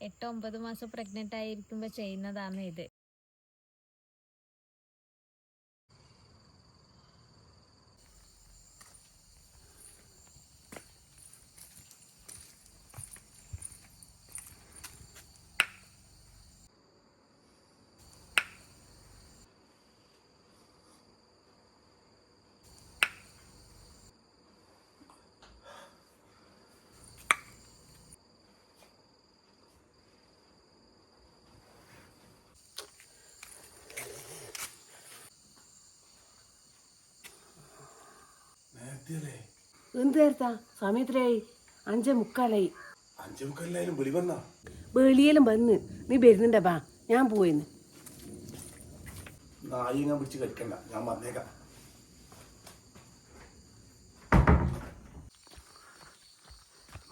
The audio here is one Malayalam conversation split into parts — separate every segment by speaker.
Speaker 1: എട്ട് ഒമ്പത് മാസം പ്രഗ്നന്റ് ആയിരിക്കുമ്പോൾ ചെയ്യുന്നതാണ് ഇത്.
Speaker 2: എന്ത് നേരത്താ? സമയത്തിലായി അഞ്ചേ മുക്കാലായി.
Speaker 3: അഞ്ചു മുക്കാലായാലും വെളി വന്നാ?
Speaker 2: വെളിയിലും വന്ന്. നീ വരുന്നുണ്ടാ ബാ. ഞാൻ പോയിന്ന്.
Speaker 3: നായി ഞാൻ പിടിച്ച് കഴിക്കണ്ട ഞാൻ വന്നേക്കാം.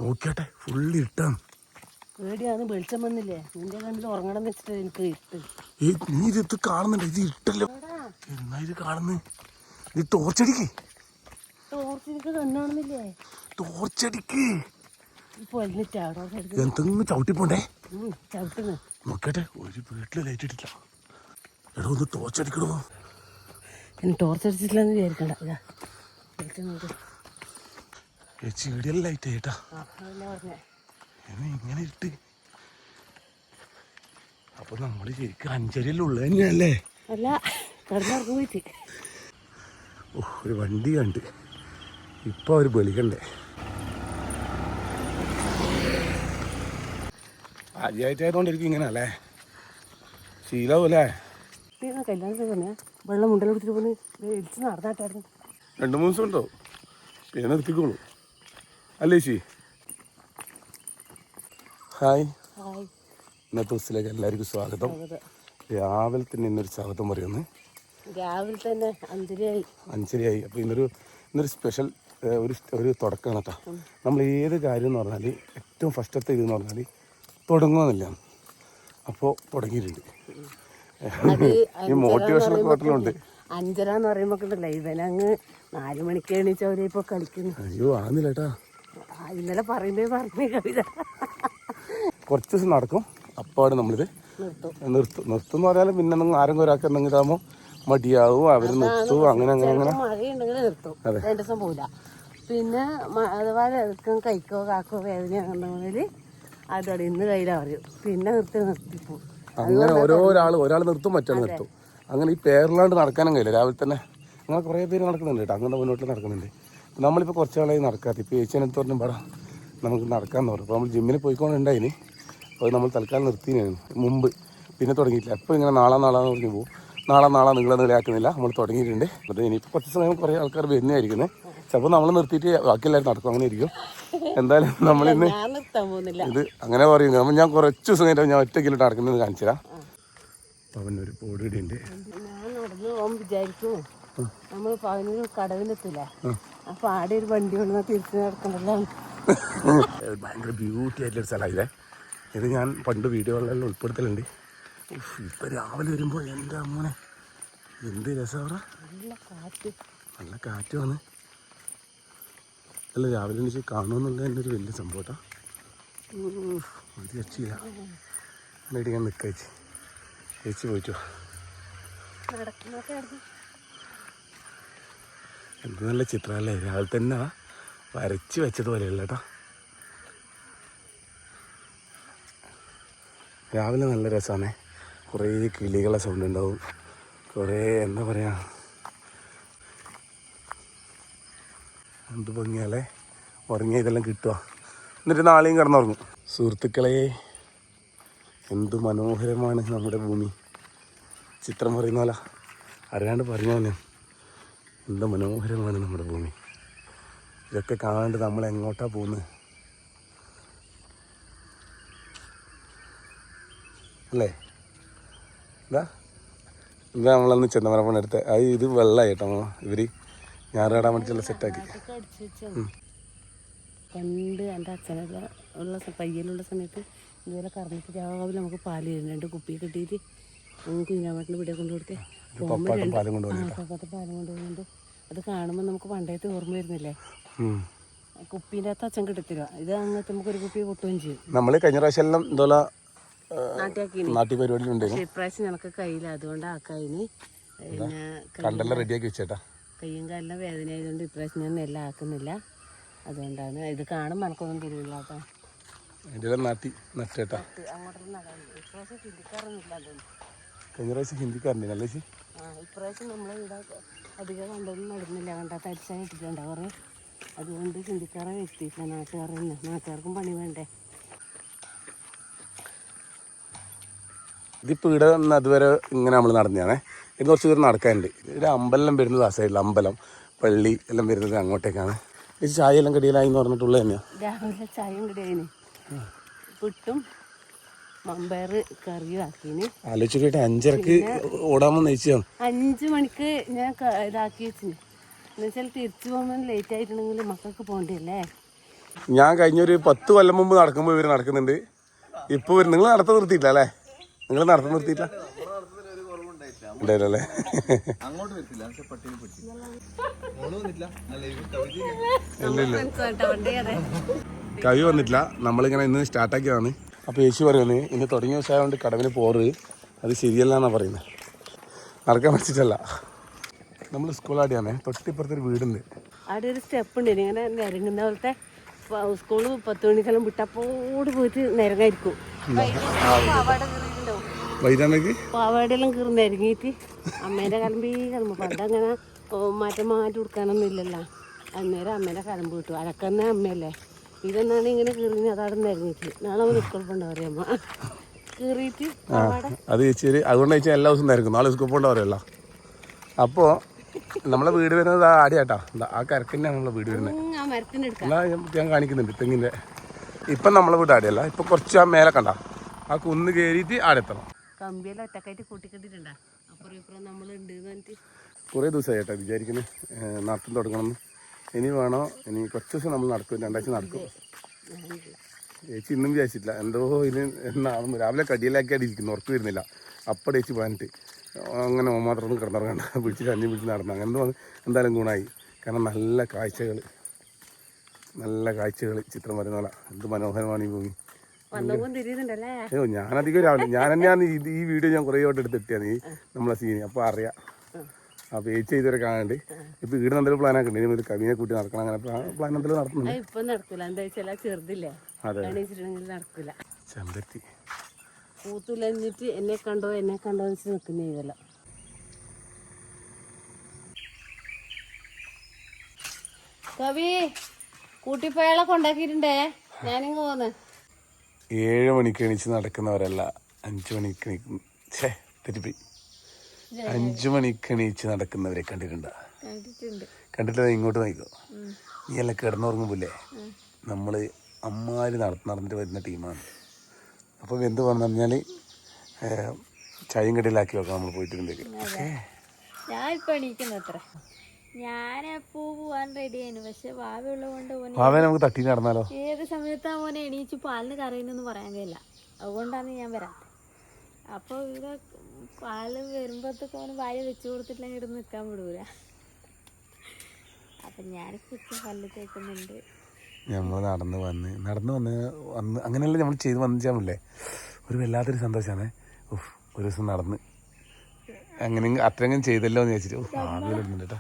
Speaker 3: നോക്കിയാട്ടെ ഫുള്ള് ഇട്ടാണ്
Speaker 2: പേടിയാന്ന് വെളിച്ചം വന്നില്ലേ? നിന്റെ കണ്ണിൽ ഉറങ്ങണം വെച്ചിട്ട് എനിക്ക് ഇട്ട്
Speaker 3: നീ ഇത് കാണുന്നുണ്ട്. ഇത് ഇട്ടല്ലോ. എന്നാ ഇത് കാണുന്നു? ഇത് ടോർച്ചടിക്ക് ടോർച്ചടിക്ക്. എന്തെങ്കിലും
Speaker 2: ചവിട്ടിപ്പോണ്ടേ?
Speaker 3: നോക്കട്ടെ ഒരു വീട്ടിൽ ലൈറ്റ് ഇട്ടില്ല എടോ ഒന്ന് ടോർച്ചടിക്കണോ?
Speaker 2: ഇനി ടോർച്ച് അടിച്ചിട്ടില്ലെന്ന് വിചാരിക്കണ്ട നോക്ക്.
Speaker 3: ചീടിയല്ല ലൈറ്റ് ആയിട്ടാ. ഇങ്ങനെ ഇട്ട്. അപ്പൊ നമ്മൾ ശരിക്കും അഞ്ചരയിൽ ഉള്ളത് തന്നെയല്ലേ
Speaker 2: അല്ല കിടന്നുറക്കം പോയിട്ട്.
Speaker 3: ഓ ഒരു വണ്ടി കണ്ട്. ഇപ്പൊ അവർ ബലിക്കണ്ടേ ആദ്യമായിട്ടായതുകൊണ്ടിരിക്കും ഇങ്ങനെ അല്ലേ ശീലവുമല്ലേ
Speaker 2: രണ്ടു എന്നാ കല്യാണത്തിന് തന്നെ വെള്ളം മുണ്ടൽ പിടിച്ചിട്ട് പോന്ന്? ഇടിച്ച് നടന്നാട്ടായിരുന്നു.
Speaker 3: രണ്ട് മൂന്ന് ദിവസം ഉണ്ടോ? പിന്നെ നിർത്തിക്കോളൂ. അല്ലേ ചേച്ചി? ഹായ്.
Speaker 2: ഹായ്.
Speaker 3: ഇന്നത്തെ ദിവസത്തിലേക്ക് എല്ലാവർക്കും സ്വാഗതം. രാവിലെ തന്നെ ഇന്നൊരു സ്വാഗതം പറയുന്നു.
Speaker 2: രാവിലെ തന്നെ അഞ്ചരയായി.
Speaker 3: അഞ്ചരയായി. അപ്പോൾ ഇന്നൊരു ഇന്നൊരു സ്പെഷ്യൽ ഒരു ഒരു തുടക്കമാണ് കേട്ടോ. നമ്മൾ ഏത് കാര്യം എന്ന് പറഞ്ഞാൽ ഏറ്റവും ഫസ്റ്റത്തെ ഇതെന്ന് പറഞ്ഞാൽ തുടങ്ങുമെന്നില്ല അപ്പോൾ തുടങ്ങിയിട്ടുണ്ട്. ഈ മോട്ടിവേഷൻ ഹോട്ടലുണ്ട്
Speaker 2: അഞ്ചര എന്ന് പറയുമ്പോൾ ഉണ്ടല്ലോ ഇവനങ്ങ് നാല് മണിക്ക് എണീച്ചവരെ ഇപ്പൊ കളിക്കുന്നു.
Speaker 3: അയ്യോ ആന്നില്ല കേട്ടാ.
Speaker 2: ആ, ഇന്നലെ പറയുമ്പോ പറഞ്ഞ കവിത.
Speaker 3: കുറച്ച് ദിവസം നടക്കും. അപ്പാട് നമ്മളിത്
Speaker 2: നിർത്തും.
Speaker 3: നിർത്തും. എന്ന് പറഞ്ഞാൽ പിന്നെ നിങ്ങൾ ആരെങ്കിലും ഒരാൾക്ക് എന്തെങ്കിലും ആകുമ്പോൾ മടിയാവും. അവർ നിർത്തും. അങ്ങനെ അങ്ങനെ അങ്ങനെ.
Speaker 2: മഴയുണ്ടെങ്കിൽ നിർത്തും.
Speaker 3: അതെ.
Speaker 2: രണ്ടു ദിവസം പോവില്ല. പിന്നെ അതുപോലെ അഥവാ എളുപ്പം കൈക്കോ കാക്കോ വേദന കണ്ടെങ്കിൽ അതോടെ ഇന്ന് കയ്യിലാ പറയും. പിന്നെ നിർത്തി നിർത്തിപ്പോവും
Speaker 3: അങ്ങനെ ഓരോരാൾ ഒരാൾ നിർത്തും മറ്റൊരു നിർത്തും. അങ്ങനെ ഈ പേരിലാണ്ട് നടക്കാനും കഴിയില്ല. രാവിലെ തന്നെ അങ്ങനെ കുറേ പേര് നടക്കുന്നുണ്ട് കേട്ടോ. അങ്ങനെ മുന്നോട്ട് നടക്കുന്നുണ്ട്. നമ്മളിപ്പോൾ കുറച്ച് നാളായി നടക്കാത്ത. ഇപ്പോൾ ചേച്ചിനെടുത്ത് പറഞ്ഞു പറ നമുക്ക് നടക്കാമെന്ന് പറഞ്ഞു. അപ്പോൾ നമ്മൾ ജിമ്മിൽ പോയിക്കൊണ്ടുണ്ടായിന് അപ്പോൾ നമ്മൾ തൽക്കാലം നിർത്തിയാണ് മുമ്പ് പിന്നെ തുടങ്ങിയിട്ടില്ല. അപ്പോൾ ഇങ്ങനെ നാളെ നാളെ പറഞ്ഞു പോകും. നാളെ നാളെ നിങ്ങളെ നിലയാക്കുന്നില്ല. നമ്മൾ തുടങ്ങിയിട്ടുണ്ട്. അപ്പോൾ ഇനിയിപ്പോൾ കുറച്ച് സമയം കുറേ ആൾക്കാർ വരുന്നതായിരിക്കുന്നത് ചിലപ്പോൾ നമ്മൾ നിർത്തിയിട്ട് ബാക്കിയെല്ലാവരും നടക്കും അങ്ങനെ ഇരിക്കും. എന്തായാലും
Speaker 2: നിർത്താൻ പോകുന്നില്ല.
Speaker 3: ഇത് അങ്ങനെ പറയും. അപ്പം ഞാൻ കുറച്ച് ദിവസം കഴിഞ്ഞാൽ ഞാൻ കിലോട്ട് നടക്കുന്നത് കാണിച്ചു തരാം
Speaker 2: പോകാൻ വിചാരിക്കും. നമ്മൾ പതിനൊരു കടവിലെത്തില്ല അപ്പൊ ആടെ ഒരു വണ്ടി കൊണ്ടുവന്ന് തിരിച്ചു നടക്കണ്ടല്ലോ
Speaker 3: ഭയങ്കര ബ്യൂട്ടി ആയിട്ടുള്ള സ്ഥലമായില്ലേ ഇത്. ഞാൻ പണ്ട് വീഡിയോകളിലെല്ലാം ഉൾപ്പെടുത്തലുണ്ട്. ഇപ്പൊ രാവിലെ വരുമ്പോൾ എന്റെ അമ്മനെ എന്ത് രസമാണ്
Speaker 2: നല്ല കാറ്റ്.
Speaker 3: നല്ല കാറ്റുമാണ് അല്ല രാവിലെ എനിക്ക് കാണുമെന്നുള്ള എന്റെ ഒരു വലിയ സംഭവം അത് ഉഫ്, ഒരു രക്ഷയില്ല ഞാൻ നിൽക്കാം ചേച്ചി. ചേച്ചി പോയിട്ടോ എന്ത് നല്ല ചിത്രമല്ലേ രാവിലെ തന്നെ വരച്ച് വെച്ചതുപോലെയല്ല കേട്ടോ രാവിലെ നല്ല രസമാണേ. കുറേ കിളികളെ സൗണ്ട് ഉണ്ടാവും. കുറേ എന്താ പറയുക എന്ത് ഭംഗിയല്ലേ ഉറങ്ങിയ ഇതെല്ലാം കിട്ടുക എന്നിട്ട് നാളെയും കിടന്നുറങ്ങും. സുഹൃത്തുക്കളെ എന്ത് മനോഹരമാണ് നമ്മുടെ ഭൂമി. ചിത്രം പറയുന്ന പോലെ അറിയാണ്ട് പറഞ്ഞു ഞാൻ എന്ത് മനോഹരമാണ് നമ്മുടെ ഭൂമി. ഇതൊക്കെ കാണാണ്ട് നമ്മൾ എങ്ങോട്ടാ പോകുന്നത് അല്ലേ? എന്താ? എന്താ നമ്മളന്ന് ചെന്നമരപ്പണ എടുത്ത അത് ഇത് വെള്ളമായി കേട്ടോ ഇവർ ഞാറാടാൻ വേണ്ടി സെറ്റാക്കി
Speaker 2: പണ്ട് എന്റെ അച്ഛനൊക്കെ ഉള്ള പയ്യനുള്ള സമയത്ത് ഇതുപോലെ കറന്നിട്ട് രാവിലെ നമുക്ക് പാൽ രണ്ട് കുപ്പി കിട്ടിയിട്ട് നമുക്ക് കുഞ്ഞാമട്ടിന് ഇവിടെ കൊണ്ട് കൊടുത്തേ ആ പപ്പത്തെ പാലും കൊണ്ടുപോകുന്നുണ്ട് അത് കാണുമ്പോൾ നമുക്ക് പണ്ടേത്ത് ഓർമ്മ വരുന്നില്ലേ. കുപ്പീന്റെ അകത്ത് അച്ഛൻ കിട്ടത്തില്ല ഇത് അങ്ങനത്തെ നമുക്ക് ഒരു കുപ്പി പൊട്ടുകയും ചെയ്യും.
Speaker 3: നമ്മൾ കഴിഞ്ഞ പ്രാവശ്യം എല്ലാം ഇതുപോലെ നാട്ടി പരിപാടിയിലുണ്ടായിരുന്നു
Speaker 2: ഇപ്രാവശ്യം ഞങ്ങൾക്ക് കയ്യില്ല അതുകൊണ്ട് ആക്കായിന് പിന്നെ
Speaker 3: കണ്ടെല്ലാം റെഡിയാക്കി വെച്ചേട്ടാ.
Speaker 2: കയ്യും കാലിനും വേദന ആയതുകൊണ്ട് ഇപ്രാവശ്യം ഞാൻ നെല്ല് ആക്കുന്നില്ല. അതുകൊണ്ടാണ് ഇത് കാണും മനക്കൊന്നും തിരിവില്ലാട്ടോ
Speaker 3: അതിന്റെ നാട്ടി നട്ടേട്ടാ.
Speaker 2: അങ്ങോട്ടൊന്നും നടാൻ. ഇപ്രാവശ്യം ചിന്തിക്കാറൊന്നുമില്ല അതുകൊണ്ട്.
Speaker 3: കഴിഞ്ഞ പ്രാവശ്യം ഹിന്ദിക്കാരന്റെ നല്ല ചേച്ചി?
Speaker 2: ആ ഇപ്രാവശ്യം നമ്മൾ ഇവിടെ അധികം കണ്ടൊന്നും നടുന്നില്ല. കണ്ട തരിച്ചാൻ ഇട്ടിട്ടുണ്ട് കുറേ. അതുകൊണ്ട് ചിന്തിക്കാറെ വ്യക്തിയില്ല നാട്ടുകാർ തന്നെ നാട്ടുകാർക്കും പണി വേണ്ടേ?
Speaker 3: ഇതിപ്പോൾ ഇവിടെ നിന്ന് അതുവരെ ഇങ്ങനെ നമ്മൾ നടന്നതാണേ. ഇത് കുറച്ച് ദൂരം നടക്കാനുണ്ട്. ഒരു അമ്പലം വരുന്നത് ആ സൈഡിൽ അമ്പലം പള്ളി എല്ലാം വരുന്നത് അങ്ങോട്ടേക്കാണ്. ഈ ചായ എല്ലാം കടിയിലായി എന്ന് പറഞ്ഞിട്ടുള്ളത് തന്നെയാണ്
Speaker 2: രാവിലെ ചായയും കൂടിയതിന് പുട്ടും മമ്പയർ കറിയും ആക്കിന്.
Speaker 3: ആലോചിച്ചിട്ട് അഞ്ചരക്ക് ഓടാമെന്ന് നയിച്ചതാണ്
Speaker 2: അഞ്ച് മണിക്ക് ഞാൻ ഇതാക്കി വെച്ചിന്. എന്നുവെച്ചാൽ തിരിച്ചു പോകുമ്പോൾ ലേറ്റ് ആയിട്ടുണ്ടെങ്കിൽ മക്കൾക്ക് പോകണ്ടല്ലേ
Speaker 3: ഞാൻ കഴിഞ്ഞൊരു പത്ത് കൊല്ലം മുമ്പ് നടക്കുമ്പോൾ ഇവർ നടക്കുന്നുണ്ട്. ഇപ്പോൾ നിങ്ങൾ നടത്ത നിർത്തിയില്ല അല്ലേ? നിങ്ങൾ നടത്ത നിർത്തിയിട്ടില്ല?
Speaker 4: അങ്ങോട്ട് വരത്തില്ല പക്ഷെ പിടിച്ചു. വന്നിട്ടില്ല?
Speaker 3: കവി വന്നിട്ടില്ല. നമ്മളിങ്ങനെ ഇന്ന് സ്റ്റാർട്ടാക്കിയതാണ്. അപ്പോൾ യേശു പറയുന്നത് ഇന്ന് തുടങ്ങിയ ദിവസമായതുകൊണ്ട് കടവിന് പോറ് അത് ശരിയല്ല എന്നാണ് പറയുന്നത് നടക്കാൻ പറ്റിയിട്ടല്ല. നമ്മൾ സ്കൂളാടിയാണേ. തൊട്ടിപ്പുറത്തൊരു വീടുണ്ട്.
Speaker 2: അവിടെ ഒരു സ്റ്റെപ്പ് ഉണ്ട്. ഇങ്ങനെ നിരങ്ങുന്ന പോലത്തെ സ്കൂൾ പത്ത് മണിക്കെല്ലാം വിട്ടപ്പോട് പോയിട്ട് നിരങ്ങായിരിക്കും കീറിയിട്ടുണ്ടാവും
Speaker 3: പാവാടെല്ലാം
Speaker 2: പാവാടയെല്ലാം ഇറങ്ങിയിട്ട് അമ്മേന്റെ കലമ്പി കലമ്പ്. പണ്ട് അങ്ങനെ മാറ്റം മാറ്റി കൊടുക്കാനൊന്നും ഇല്ലല്ലോ. അന്നേരം അമ്മേന്റെ കലമ്പ് കിട്ടും അലക്കുന്ന അമ്മയല്ലേ. ഇതെന്നാണ് ഇങ്ങനെ കീറിന് അതവിടെ ഇറങ്ങിയിട്ട് നാളെ അവന് സ്കൂളിൽ പോകണ്ട അമ്മ കീറിയിട്ട്
Speaker 3: അത് ചേച്ചി അതുകൊണ്ട് ചേച്ചി എല്ലാ ദിവസവും നിരക്കും. നാളെ സ്കൂൾ പോകേണ്ട പറയുമല്ലോ അപ്പോൾ നമ്മളെ വീട് വരുന്നത് ആ ആടിയാട്ടാ ആ കരക്കന്നെയാണ് നമ്മളെ വീട് വരുന്നത്. എന്നാ ഞാൻ- കാണിക്കുന്നുണ്ട് തെങ്ങിന്റെ. ഇപ്പം നമ്മളെ വീട് ആടിയല്ല ഇപ്പം കുറച്ച് ആ മേലെ കണ്ട. ആ കുന്ന് കയറിയിട്ട് ആടെ എത്തണം.
Speaker 2: കമ്പിയെല്ലാം ഒറ്റക്കായിട്ട് കൂട്ടിക്കെട്ടിട്ടുണ്ടാ?
Speaker 3: കുറേ ദിവസമായി വിചാരിക്കുന്നത് നടത്തം തുടങ്ങണം. ഇനി വേണോ? ഇനി കുറച്ച് ദിവസം നമ്മൾ നടക്കും. രണ്ടാഴ്ച നടക്കും. ചേച്ചി ഇന്നും വിചാരിച്ചിട്ടില്ല. എന്തോ ഇനി എന്നാണ് രാവിലെ കടിയിലാക്കിയാണ് ഇരിക്കുന്നു. ഉറപ്പ് വരുന്നില്ല. അപ്പം ചേച്ചി പോയിട്ട് അങ്ങനെ ഓമാത്രം കിടന്നിറങ്ങണ്ട വിളിച്ച് കഞ്ഞി വിളിച്ച് നടന്നു. അങ്ങനെ എന്തോ എന്തായാലും ഗുണമായി. കാരണം നല്ല കാഴ്ചകൾ നല്ല കാഴ്ചകൾ ചിത്രം വരുന്നതാണ് എന്ത് മനോഹരമാണ് ഈ ഭൂമി. അയ്യോ ഞാനധികം രാവിലെ ഞാൻ തന്നെയാണ് ഇത് ഈ വീഡിയോ ഞാൻ കുറേ വട്ടം എടുത്തെത്തിയാണ് ഈ നമ്മളെ സീനി അപ്പോൾ അറിയാം. അപ്പോൾ ഏച്ചി ഇതുവരെ കാണാണ്ട് ഇപ്പൊ വീട് എന്തെങ്കിലും പ്ലാൻ ആക്കണ്ടേ ഇനി കവിനെ കൂട്ടി നടക്കണം. അങ്ങനെ പ്ലാൻ എന്തെങ്കിലും നടത്തുന്നുണ്ട്.
Speaker 2: അത് ഇപ്പൊ നടക്കൂല. എന്താ വെച്ചാൽ ചെറുതില്ലേ?
Speaker 3: അതെ.
Speaker 2: എണീച്ചിട്ടുണ്ടെങ്കിൽ നടക്കൂല.
Speaker 3: ചെമ്പരത്തി.
Speaker 2: പൂത്തുലഞ്ഞിട്ട് എന്നെ കണ്ടോ എന്നെ കണ്ടോ വെച്ച് നിൽക്കുന്ന ഇതല്ല. കവി കൂട്ടിപ്പോയാളെ കൊണ്ടാക്കിയിട്ടുണ്ടേ? ഞാനിങ്ങ് പോന്ന്.
Speaker 3: ഏഴ് മണിക്ക് എണീച്ച് നടക്കുന്നവരല്ല. അഞ്ച് മണിക്ക് ഛേ തെറ്റിപ്പോയി. അഞ്ച് മണിക്ക് എണീച്ച് നടക്കുന്നവരെ കണ്ടിട്ടുണ്ടോ? കണ്ടിട്ട് ഇങ്ങോട്ട് നോക്കോ നീ എല്ലാം കിടന്നുറങ്ങുമ്പില്ലേ നമ്മൾ അമ്മാര് നട നടന്നിട്ട് വരുന്ന ടീമാണ്. അപ്പോൾ എന്ത് പറഞ്ഞു പറഞ്ഞാൽ ചായയും കടയിലാക്കി വെക്കാം നമ്മൾ പോയിട്ടുണ്ടെങ്കിൽ ഓക്കേ
Speaker 1: ഞാൻ ഇപ്പൊ എണീക്കുന്നു അത്ര ഞാൻ എപ്പോ പോവാൻ റെഡി ആയിരുന്നു പക്ഷെ ഭാവി ഉള്ളതുകൊണ്ട് ഓന്
Speaker 3: നമുക്ക് തട്ടി നടന്നാലോ?
Speaker 1: ഏത് സമയത്താ മോനെ എണീച്ച് പാലിന് കറിയുന്നെന്ന് പറയാൻ കഴിയില്ല. അതുകൊണ്ടാണ് ഞാൻ വരാം അപ്പൊ ഇവിടെ പാൽ വരുമ്പോഴത്തേക്ക് അവന് വായ വെച്ചു കൊടുത്തിട്ടില്ലെങ്കിൽ ഇവിടെ നിൽക്കാൻ വിടൂല. അപ്പൊ ഞാൻ കുത്തി പല്ല് തേക്കുന്നുണ്ട്.
Speaker 3: നമ്മൾ നടന്ന് വന്ന് നടന്ന് വന്ന് വന്ന് അങ്ങനെയല്ല നമ്മൾ ചെയ്ത് വന്നിച്ചാമല്ലേ ഒരു വല്ലാത്തൊരു സന്തോഷമാണ് ഒരു ദിവസം നടന്ന്. അങ്ങനെ അത്രയെങ്കിലും ചെയ്തല്ലോ എന്ന് ചോദിച്ചിട്ട് ഓ ആദ്യം കേട്ടോ.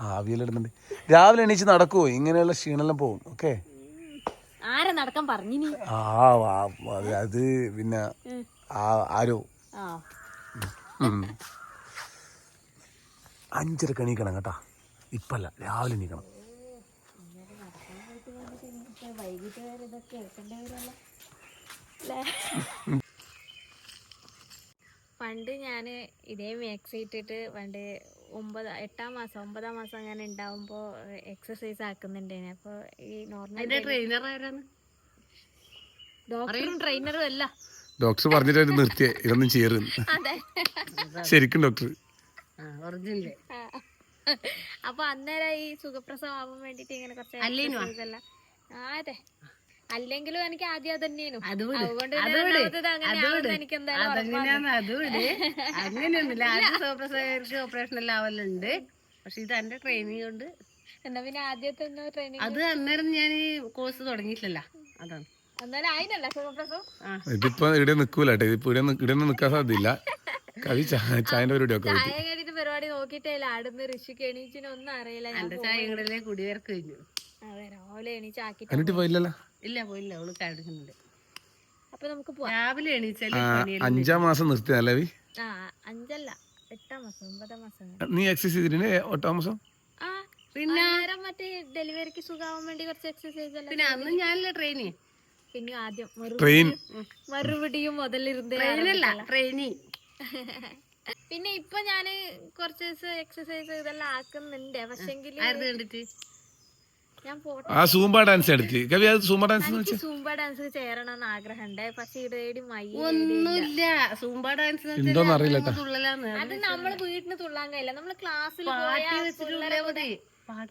Speaker 3: ആവിയിലിടുന്നുണ്ട് രാവിലെ എണീച്ച് നടക്കുമോ ഇങ്ങനെയുള്ള ക്ഷീണെല്ലാം പോകും. ഓക്കെ?
Speaker 1: ആരെ നടക്കാൻ പറഞ്ഞിനി
Speaker 3: ആ അത് പിന്നെ ആരോ?
Speaker 1: ആ.
Speaker 3: കണീക്കണം അഞ്ചരക്ക് എണീക്കണം കേട്ടാ. ഇപ്പല്ല രാവിലെ എണീക്കണം.
Speaker 1: വൈകിട്ട് വരെ ഇതൊക്കെ പണ്ട് ഞാൻ ഇതേ മാക്സ് ഇട്ടിട്ട് പണ്ട് ഒമ്പത് എട്ടാം മാസം ഒമ്പതാം മാസം അങ്ങനെ ഉണ്ടാവുമ്പോൾ എക്സസൈസ് ആക്കുന്നുണ്ടേനെ അപ്പോൾ ഈ നോർമൽ
Speaker 2: ട്രെയിനർ ആരാണ്?
Speaker 1: ഡോക്ടറും ട്രെയിനറും അല്ല.
Speaker 3: ഡോക്ടർ പറഞ്ഞിട്ട് നിർത്തിയേ ഇതൊന്നും ചെയ്യരുത്.
Speaker 1: അതെ.
Speaker 3: ശരിക്കും ഡോക്ടർ.
Speaker 1: അപ്പൊ അന്നേരം ഈ സുഖപ്രസവം ആവാൻ വേണ്ടിട്ട് ഇങ്ങനെ കുറച്ച് അതെ. അല്ലെങ്കിലും എനിക്ക് ആദ്യം അത് തന്നെയായിരുന്നു. അതുകൊണ്ട്
Speaker 2: അതെങ്ങനെയാന്ന് അത് വിട്. അങ്ങനെയൊന്നുമില്ല. ആദ്യം ഓപ്പറേഷൻ എല്ലാം ആവലുണ്ട് പക്ഷെ ഇത് എന്റെ ട്രെയിനിങ് കൊണ്ട്
Speaker 1: എന്നാ പിന്നെ ആദ്യത്തെ ട്രെയിനിങ്
Speaker 2: അത് അന്നേരം ഞാൻ ഈ കോഴ്സ് തുടങ്ങിയിട്ടില്ല അതാണ്.
Speaker 3: ഇതിപ്പോ ഇവിടെ നിക്കൂല കേട്ടോ. ഇതിപ്പോ ഇവിടെ ഇവിടെ ഒന്നും നിക്കാൻ സാധ്യതയില്ല. കവി ചായന്റെ പരിപാടി ഒക്കെ
Speaker 1: ആടുന്ന് ഋഷിക്ക് എണീച്ചിനൊന്നും അറിയില്ല.
Speaker 2: കഴിഞ്ഞു
Speaker 1: അതെ രാവിലെ എണീച്ചാക്കിട്ട്
Speaker 3: എന്നിട്ട് പോയില്ലല്ലോ?
Speaker 2: ഇല്ല പോയില്ല അവൾ ചാടുന്നുണ്ട്
Speaker 1: അപ്പൊ നമുക്ക് പോവാം.
Speaker 2: രാവിലെ എണീച്ചാൽ
Speaker 3: അഞ്ചാം മാസം നിർത്തിയല്ലേ അല്ലവി
Speaker 1: ആ അഞ്ചല്ല എട്ടാം മാസം ഒമ്പതാം മാസം
Speaker 3: നീ എക്സസൈസ് ചെയ്തിട്ടുണ്ട് ഒട്ടാം മാസം?
Speaker 1: ആ
Speaker 2: പിന്നെ?
Speaker 1: അന്നേരം മറ്റേ ഡെലിവറിക്ക് സുഖാവാൻ വേണ്ടി കുറച്ച് എക്സസൈസ് എല്ലാം
Speaker 2: പിന്നെ അന്ന് ഞാനല്ല ട്രെയിനി
Speaker 1: പിന്നെ ആദ്യം
Speaker 3: ട്രെയിൻ
Speaker 1: മറുപടിയും മുതലിരുന്ന്
Speaker 2: ട്രെയിനല്ല ട്രെയിനി
Speaker 1: പിന്നെ ഇപ്പൊ ഞാൻ കുറച്ച് ദിവസം എക്സസൈസ് ഇതെല്ലാം ആക്കുന്നുണ്ട്. പക്ഷെങ്കിൽ
Speaker 2: കണ്ടിട്ട്?
Speaker 1: പോട്ടെ
Speaker 3: ആ സൂമ്പ ഡാൻസ് എടുത്ത് കവി അത് സൂമ്പ ഡാൻസ് എന്ന് വെച്ചാൽ
Speaker 1: സൂംബ ഡാൻസ് ചേരണമെന്ന് ആഗ്രഹമുണ്ട്. പക്ഷെ ഇടേടി
Speaker 2: ഒന്നുമില്ല. സൂമ്പ ഡാൻസ്
Speaker 3: എന്തോന്ന് അറിയില്ല
Speaker 1: അത് നമ്മൾ വീട്ടിന് തുള്ളാൻ കഴിയില്ല. നമ്മൾ ക്ലാസ്സിൽ
Speaker 2: പാട്ടി വെച്ചിട്ടുള്ളേ മതി.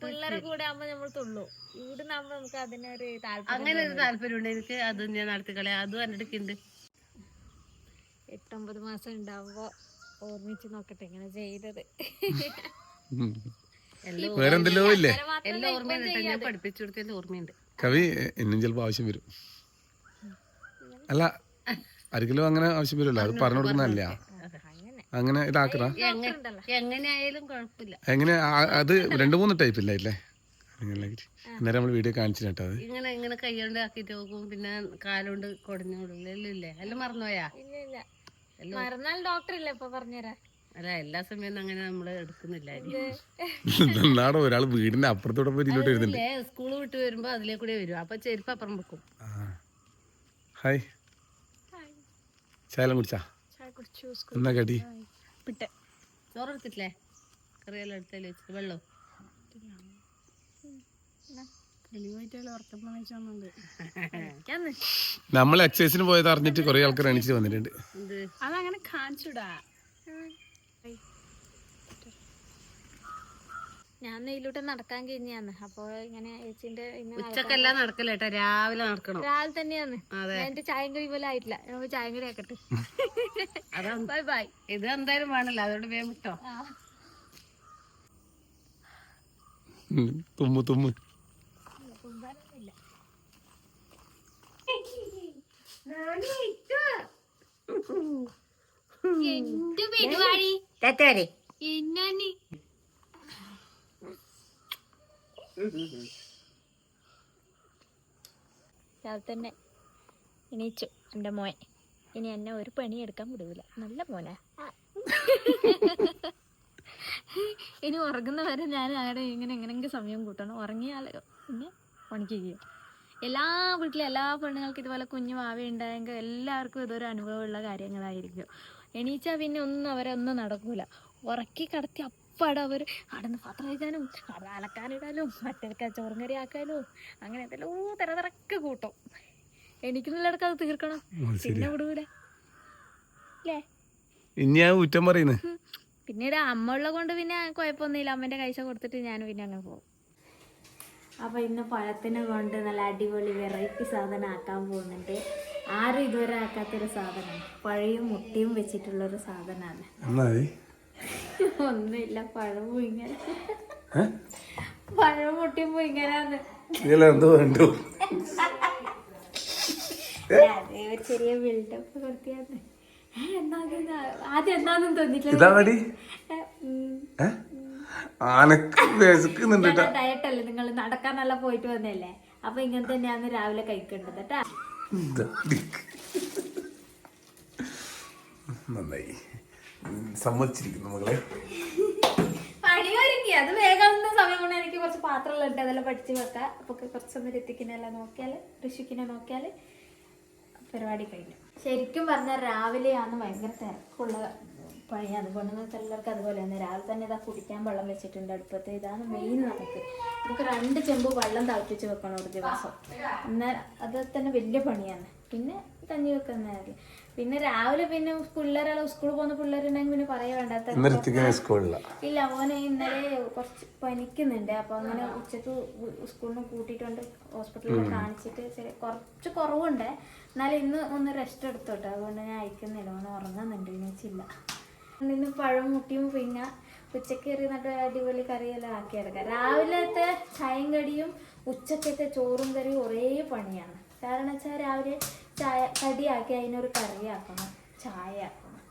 Speaker 1: പിള്ളേരെ കൂടെ ആകുമ്പോ നമ്മൾ തുള്ളൂ. ഇവിടെ നമ്മൾ നമുക്ക് അതിനൊരു താല്പര്യം
Speaker 2: അങ്ങനെ ഒരു താല്പര്യമുണ്ട്. എനിക്ക് അത് ഞാൻ നടത്തിക്കളെ അതും എന്റെ അടുക്കുണ്ട്
Speaker 1: എട്ടൊമ്പത് മാസം ഉണ്ടാവുമ്പോ ഓർമ്മിച്ച് നോക്കട്ടെ ഇങ്ങനെ ചെയ്തത്.
Speaker 3: വേറെ എന്തെല്ലോ ഇല്ലേ?
Speaker 2: എല്ലാം ഓർമ്മയുണ്ട് കേട്ടോ. ഞാൻ പഠിപ്പിച്ചു കൊടുത്തതിന്റെ ഓർമ്മയുണ്ട്.
Speaker 3: കവി എന്നും ചിലപ്പോ ആവശ്യം വരും. അല്ല ഒരിക്കലും അങ്ങനെ ആവശ്യം വരുമല്ലോ? അത് പറഞ്ഞു കൊടുക്കുന്നതല്ല
Speaker 1: അങ്ങനെ.
Speaker 3: അങ്ങനെ ഇതാക്കണ?
Speaker 1: ഉണ്ടല്ലോ.
Speaker 2: എങ്ങനെയായാലും കുഴപ്പമില്ല.
Speaker 3: എങ്ങനെ ആ- അത് രണ്ട് മൂന്ന് ടൈപ്പ് ഇല്ലായില്ലേ അങ്ങനെ അന്നേരം നമ്മൾ വീഡിയോ കാണിച്ചു കേട്ടോ അത്.
Speaker 2: ഇങ്ങനെ ഇങ്ങനെ കൈകൊണ്ട് ആക്കിട്ട് നോക്കും പിന്നെ കാലുകൊണ്ട് കുടഞ്ഞു കൊടുക്കും ഇല്ലേ എല്ലാം മറന്നുപോയാ?
Speaker 1: ഇല്ല ഇല്ല മറന്നാൽ ഡോക്ടർ ഇല്ല ഇപ്പൊ പറഞ്ഞുതരാം
Speaker 2: അല്ല എല്ലാ അങ്ങനെ നമ്മൾ എടുക്കുന്നില്ല
Speaker 3: ഒരാൾ വീടിന്റെ അപ്പുറത്തോടെ പോയി ഇതിലോട്ട് വരുന്നുണ്ട്
Speaker 2: ഇല്ലേ വിട്ട് വരുമ്പോ അതിലേ കൂടെ വരും. അപ്പൊ ചെരുപ്പ് അപ്പുറം വെക്കും.
Speaker 3: ഹായ്.
Speaker 1: ചായ കുടിച്ചു?
Speaker 3: എന്നാ കടി?
Speaker 1: വിട്ട്
Speaker 2: ചോറ് എടുത്തിട്ടില്ലേ? കറിയെല്ലാം എടുത്തല്ലേ വെച്ചിട്ട് വെള്ളം?
Speaker 3: നമ്മൾ എക്സസൈസിന് പോയത് അറിഞ്ഞിട്ട് കുറെ ആൾക്കാർ എണീച്ചിട്ട് വന്നിട്ടുണ്ട്.
Speaker 1: അതങ്ങനെ കാണിച്ചുടാ. ഞാൻ നെയ്യിലോട്ട് നടക്കാൻ കഴിഞ്ഞാന്ന്. അപ്പൊ ഇങ്ങനെ ചേച്ചിന്റെ ഇങ്ങനെ
Speaker 2: ഉച്ചക്കെല്ലാം നടക്കല്ല കേട്ടോ രാവിലെ നടക്കണം.
Speaker 1: രാവിലെ തന്നെയാന്ന്
Speaker 2: അതെ.
Speaker 1: എന്റെ ചായം കഴി പോലെ ആയിട്ടില്ല. നമുക്ക് ചായം കഴി ആക്കട്ടെ. ബൈ ബൈ
Speaker 2: ഇത് എന്തായാലും വേണല്ലോ. അതുകൊണ്ട് വേഗം വിട്ടോ.
Speaker 3: തുമ്മു തുമ്മു.
Speaker 1: എന്റെ പരിപാടി?
Speaker 2: തെറ്റേരെ
Speaker 1: എന്നാന്ന് തന്നെ എണീച്ചു എന്റെ മോൻ. ഇനി എന്നെ ഒരു പണി എടുക്കാൻ വിടൂല. നല്ല മോനെ. ഇനി ഉറങ്ങുന്ന വരെ ഞാൻ അവിടെ ഇങ്ങനെ എങ്ങനെയെങ്കിലും സമയം കൂട്ടണം. ഉറങ്ങിയാലോ പിന്നെ പണിക്ക് ചെയ്യും എല്ലാ വീട്ടിലും എല്ലാ പെണ്ണുങ്ങൾക്കും ഇതുപോലെ കുഞ്ഞു മാവ ഉണ്ടായെങ്കിൽ എല്ലാവർക്കും ഇതൊരു അനുഭവമുള്ള കാര്യങ്ങളായിരിക്കും. എണീച്ചാൽ പിന്നെ ഒന്നും അവരൊന്നും നടക്കൂല. ഉറക്കി കടത്തി അപ്പാടെ അവർ അവിടെ നിന്ന് പാത്രം കഴിക്കാനും അവിടെ അലക്കാനിടാനും മറ്റേക്ക് ചോറും കറി ആക്കാനും അങ്ങനെ എന്തെല്ലോ തിര തിരക്ക് കൂട്ടും എണീക്കുന്നിടക്ക് അത് തീർക്കണം. പിന്നെ വിടൂല. അല്ലേ
Speaker 3: ഇനി ഞാൻ കുറ്റം പറയുന്നു.
Speaker 1: പിന്നീട് അമ്മ ഉള്ള കൊണ്ട് പിന്നെ കുഴപ്പമൊന്നുമില്ല. അമ്മേന്റെ കൈസ കൊടുത്തിട്ട് ഞാൻ പിന്നെ അങ്ങ് പോകും. അപ്പോൾ ഇന്ന് പഴത്തിനെ കൊണ്ട് നല്ല അടിപൊളി വെറൈറ്റി സാധനം ആക്കാൻ പോകുന്നുണ്ട്. ആരും ഇതുവരെ ആക്കാത്തൊരു സാധനമാണ് പഴയും മുട്ടയും വെച്ചിട്ടുള്ളൊരു സാധനമാണ്. ഒന്നുമില്ല പഴം പുയിങ്ങനെ
Speaker 3: ഏ?
Speaker 1: പഴം
Speaker 3: എന്തോ കണ്ടു.
Speaker 1: അതെ ഒരു ചെറിയ ബിൽഡപ്പ് അല്ലേ? നിങ്ങൾ നടക്കാനല്ല പോയിട്ട് വന്നല്ലേ അപ്പൊ ഇങ്ങനെ തന്നെയാണ് രാവിലെ കഴിക്കേണ്ടത് കേട്ടാ.
Speaker 3: നന്നായി. സമ്മതിച്ചിരിക്കുന്നു മകളെ.
Speaker 1: പണി അത് വേഗം സമയം കൊണ്ട് എനിക്ക് കുറച്ച് പാത്രമെല്ലാം ഉണ്ട്. അതെല്ലാം പഠിച്ച് വെക്കാം. അപ്പൊ കുറച്ച് സമയം എത്തിക്കിനെല്ലാം നോക്കിയാൽ ഋഷിക്കിനെ നോക്കിയാൽ പരിപാടി കഴിഞ്ഞു. ശരിക്കും പറഞ്ഞാൽ രാവിലെയാണ് ഭയങ്കര തിരക്കുള്ള അതുപോലെ തന്നെ എല്ലാവർക്കും അതുപോലെ തന്നെ. രാവിലെ തന്നെ ഇതാ കുടിക്കാൻ വെള്ളം വെച്ചിട്ടുണ്ട്. അടുപ്പത്ത് ഇതാണ് മെയിൻ നമുക്ക് നമുക്ക് രണ്ട് ചെമ്പ് വെള്ളം തിളപ്പിച്ച് വെക്കണം ഒരു ദിവസം. എന്നാൽ അത് തന്നെ വലിയ പണിയാണ്. പിന്നെ തഞ്ഞി വെക്കുന്നതല്ലേ പിന്നെ രാവിലെ പിന്നെ പിള്ളേരെല്ലാം സ്കൂളിൽ പോകുന്ന പിള്ളേരുണ്ടെങ്കിൽ പിന്നെ പറയാൻ വേണ്ടാത്ത
Speaker 3: സ്കൂളില്ല.
Speaker 1: ഇല്ല മോനെ ഇന്നലെ കുറച്ച് പനിക്കുന്നുണ്ട്. അപ്പൊ അങ്ങനെ ഉച്ചയ്ക്ക് സ്കൂളിൽ നിന്ന് കൂട്ടിയിട്ടുണ്ട്. ഹോസ്പിറ്റലിൽ കാണിച്ചിട്ട് കുറച്ച് കുറവുണ്ട്. എന്നാലും ഇന്ന് ഒന്ന് റെസ്റ്റ് എടുത്തോട്ടെ. അതുകൊണ്ട് ഞാൻ അയക്കുന്നില്ല. ഓന് ഉറങ്ങുന്നുണ്ട്. എണീച്ചില്ല ഇന്ന് പഴം മുട്ടിയും പിന്നെ ഉച്ചയ്ക്ക് എറിയുന്നിട്ട് അടിപൊളി കറിയെല്ലാം ആക്കിയെടുക്കാം രാവിലത്തെ ചായയും കടിയും ഉച്ചക്കത്തെ ചോറും കറിയും ഒരേ പണിയാണ്. കാരണം വെച്ചാൽ രാവിലെ ചായ കടിയാക്കി അതിനൊരു കറിയാക്കണം ചായ ആക്കണം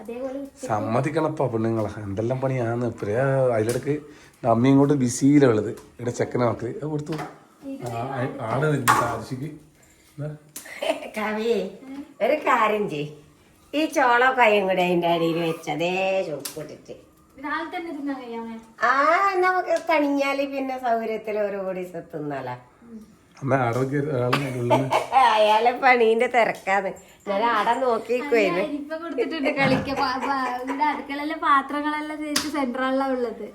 Speaker 1: അതേപോലെ
Speaker 3: സമ്മതിക്കണപ്പാ പെണ്ണുങ്ങളെ. എന്തെല്ലാം പണിയാന്ന്. ഇപ്പഴേ അതിലിടക്ക് അമ്മയും ഇങ്ങോട്ട് ബിസിയിലുള്ളത് ഇവിടെ ചെക്കനെ മക്കൾ അത് കൊടുത്തു. ആടെ ആവശ്യക്ക്
Speaker 5: കവി ഒരു കാര്യം ചെയ് ഈ ചോളോ കൈയും കൂടെ അതിന്റെ അടിയിൽ വെച്ചതേ ചുപ്പിട്ടിട്ട് ആ നമുക്ക് തണിഞ്ഞാൽ പിന്നെ സൗകര്യത്തിൽ ഒരു കൂടി തിന്നാല.
Speaker 3: അമ്മ ആരോഗ്യ
Speaker 5: അയാളെ പണീന്റെ തിരക്കാന്ന്. ഞാൻ ആടെ നോക്കിക്കുവായിരുന്നു
Speaker 1: ഇപ്പൊ കൊടുത്തിട്ടുണ്ട് കളിക്ക. ഇവിടെ അടുക്കളയിലെ പാത്രങ്ങളെല്ലാം ചേച്ചി സെന്ററാണല്ലോ ഉള്ളത്.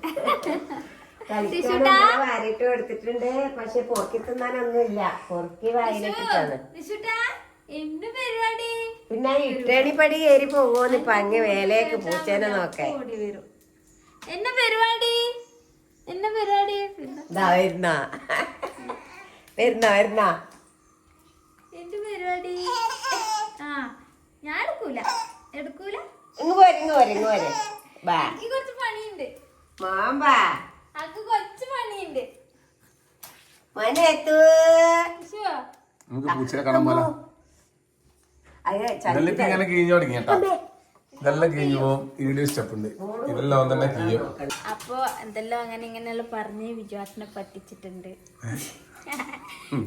Speaker 5: വാരിട്ട് കൊടുത്തിട്ടുണ്ട്. പക്ഷെ പൊറുക്കി തിന്നാനൊന്നുമില്ല. പൊറുക്കി
Speaker 1: പരിപാടി?
Speaker 5: പിന്നെ ഇട്ടണി പടി കയറി പോകുമോന്ന് ഇപ്പൊ അങ്ങ് വേലയൊക്കെ പൂച്ചേനെ
Speaker 1: നോക്കാൻ. എന്നാ പരിപാടി? എന്നാ പരിപാടി?
Speaker 5: ഇതാ വരുന്ന. വരുന്ന വരുന്ന.
Speaker 1: എന്റെ പരിപാടി? ആ ഞാൻ എടുക്കൂല. എടുക്കൂല?
Speaker 5: ഇങ്ങ് പോരെ ഇങ്ങ് പോരെ ഇങ്ങ് പോരെ. ബാ.
Speaker 1: എനിക്ക് കുറച്ച് പണിയുണ്ട്.
Speaker 5: മാമ്പാ
Speaker 1: അക്ക് കുറച്ച് പണിയുണ്ട്.
Speaker 5: മനേത്തു
Speaker 1: വിഷുവോ?
Speaker 3: നമുക്ക് പൂച്ചയെ കാണാൻ പോലെ.
Speaker 5: അയ്യോ
Speaker 3: ഇതെല്ലാം ഇപ്പൊ ഇങ്ങനെ കിഴിഞ്ഞു തുടങ്ങി കേട്ടോ. ഇതെല്ലാം കിഴിഞ്ഞു പോകും. സ്റ്റെപ്പ് ഉണ്ട് ഇതെല്ലാം തന്നെ കിഴിയും.
Speaker 1: അപ്പൊ എന്തെല്ലാം അങ്ങനെ ഇങ്ങനെയുള്ള പറഞ്ഞ് വിജുവാട്ടിനെ പറ്റിച്ചിട്ടുണ്ട്.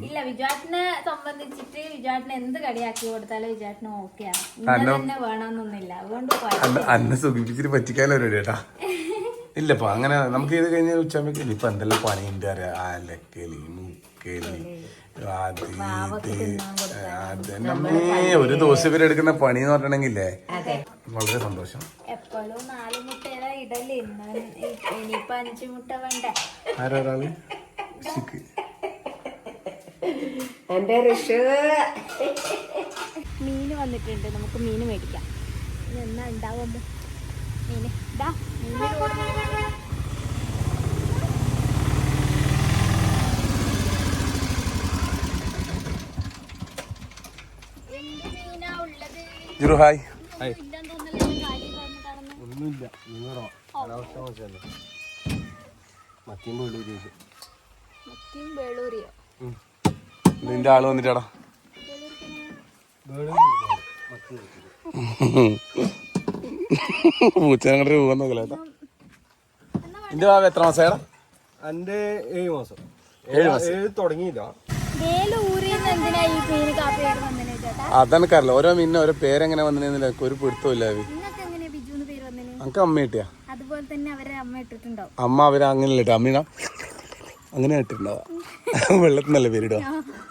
Speaker 1: ഇല്ല വിജാട്ടിനെ സംബന്ധിച്ചിട്ട് വിജാട്ടിന് എന്ത് കടിയാക്കി കൊടുത്താലും വിജാട്ടിന് ഓക്കെയാണ് ഇങ്ങനെ തന്നെ വേണമെന്നൊന്നുമില്ല അതുകൊണ്ട്.
Speaker 3: അന്ന സുഖിപ്പിച്ചിട്ട് പറ്റിക്കാലോ ചേട്ടാ ഇല്ലപ്പോ അങ്ങനെ നമുക്ക് ഇത് കഴിഞ്ഞ ഉച്ചമ്മക്ക് ഇപ്പൊ എന്തെല്ലാം പണിയുണ്ട് അറിയാം? അലക്കലി മുക്കലി അത് ഇത് ഒരു ദിവസം ഇവരെ എടുക്കുന്ന പണി എന്ന് പറഞ്ഞിട്ടുണ്ടെങ്കിലേ വളരെ സന്തോഷം.
Speaker 1: എപ്പോഴും നാല് മുട്ടയുടെ ഇടൽ ഇന്ന് ഇനിയിപ്പൊ അഞ്ചു മുട്ട വേണ്ട?
Speaker 3: ആരൊരാൾ
Speaker 5: എന്റെ ഋഷു
Speaker 1: മീന് വന്നിട്ടുണ്ട്. നമുക്ക് മീൻ മേടിക്കാം. എന്നാ ഉണ്ടാവുമ്പോ മീന് ഇതാ
Speaker 3: ജിറു ഹായ്.
Speaker 4: ഒന്നുമില്ല. നിങ്ങളോ? കാലാവസ്ഥ മോശമല്ലേ? മത്തിയും വീട് ചോദിച്ചു
Speaker 1: മത്തിയും വേളൂരിയോ
Speaker 3: നിന്റെ ആൾ വന്നിട്ടാടാ. പൂച്ചനങ്ങടെ രൂപം നോക്കലേട്ടാ നിന്റെ ഭാഗം എത്ര മാസമായടാ
Speaker 4: എന്റെ ഏഴ് മാസം.
Speaker 3: ഏഴ് മാസം.
Speaker 4: ഏഴ് തുടങ്ങിയില്ല.
Speaker 3: അതെനിക്കറിയില്ല ഓരോ മീനിന് ഓരോ പേരെങ്ങനെ വന്നില്ല ഒരു പിടുത്തമില്ല നമുക്ക് അമ്മ കിട്ടിയാ?
Speaker 1: അതുപോലെ തന്നെ അവരെ അമ്മ ഇട്ടിട്ടുണ്ടാവും.
Speaker 3: അമ്മ അവരെ അങ്ങനെ ഇട്ടോ? അമ്മീന അങ്ങനെ ഇട്ടിട്ടുണ്ടാവാ. വെള്ളത്തിൽ നല്ല പേരിടുക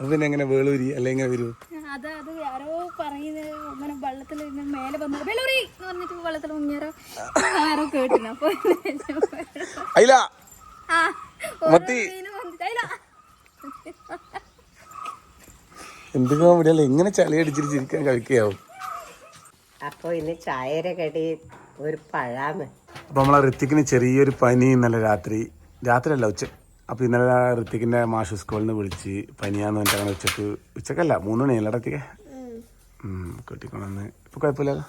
Speaker 3: പിന്നെ എങ്ങനെ വേളൂരി അല്ലെ എങ്ങനെ വരൂ?
Speaker 1: അത് അത് ആരോ പറയുന്നത് അങ്ങനെ വെള്ളത്തിൽ മേലെ വന്നു വെളൂരി എന്ന് പറഞ്ഞിട്ട് വെള്ളത്തിൽ മുങ്ങിയാരോ ആരോ കേട്ടിന് അപ്പൊ
Speaker 3: അയില!
Speaker 1: ആ
Speaker 3: മത്തി!
Speaker 1: മീന് വന്നിട്ട് അതിലാ.
Speaker 3: എന്തൊക്കെ മുടിയല്ല എങ്ങനെ ചളി അടിച്ചിട്ട് ചിരിക്കാൻ കഴിക്കുകയാവും
Speaker 5: അപ്പൊ ഇന്ന് ചായയുടെ കടി ഒരു പഴാന്ന്.
Speaker 3: അപ്പൊ നമ്മളെ ഋത്തിക്കിന് ചെറിയൊരു പനി ഇന്നലെ രാത്രി. രാത്രി അല്ല ഉച്ച. അപ്പൊ ഇന്നലെ ഋത്തിക്കിന്റെ മാഷ് സ്കൂളിൽ നിന്ന് വിളിച്ച് പനിയാന്ന് പറഞ്ഞിട്ട് അങ്ങനെ ഉച്ചയ്ക്ക് ഉച്ചക്കല്ല മൂന്ന് മണിയല്ല ഋത്തിക്ക് കെട്ടിക്കൊണ്ടെന്ന് ഇപ്പൊ കുഴപ്പമില്ലല്ലോ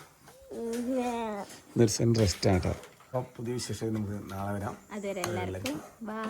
Speaker 3: നിർസൻ റെസ്റ്റ് ആട്ടോ അപ്പൊ പുതിയ വിശേഷം നമുക്ക് നാളെ വരാം.
Speaker 1: അതുവരെ എല്ലാവർക്കും ബൈ